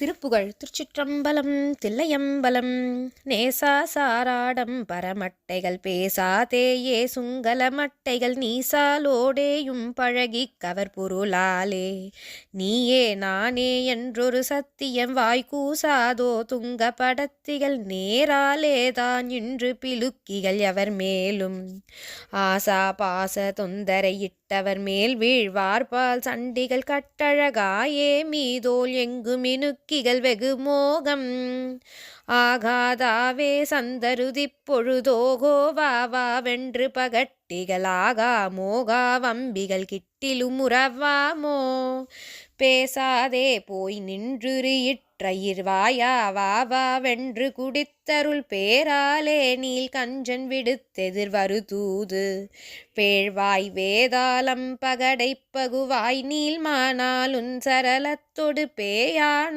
திருப்புகழ் திருச்சிற்றம்பலம் தில்லையம்பலம் நேசா சாராடம் பரமட்டைகள் பேசாதேயே சுங்கல மட்டைகள் நீசாலோடேயும் பழகி கவர் பொருளாலே. நீயே நானே என்றொரு சத்தியம் வாய்க்கூசாதோ துங்க படத்திகள் நேராலேதான் இன்று பிலுக்கிகள் எவர் மேலும். ஆசா பாச தொந்தரையிட்டவர் மேல் வீழ்வார்பால் சண்டிகள் கட்டழகாயே மீதோல் எங்கு மினுக்கிகள் வெகு மோகம் ஆகாதாவே சந்தருதிப் பொழுதோகோ வா வென்று பகட்டிகளாகா மோகா வம்பிகள் கிட்டிலும் உறவாமோ பேசாதே போய் நின்றுரு இற்றயிர் வாயா வாவா வென்று குடித்தருள் பேராலே நீல் கஞ்சன் விடுத்தெதிர் வரு தூது பேழ்வாய் வேதாளம் பகடை பகுவாய் நீல் மானாலுன் சரளத்தொடு பேயான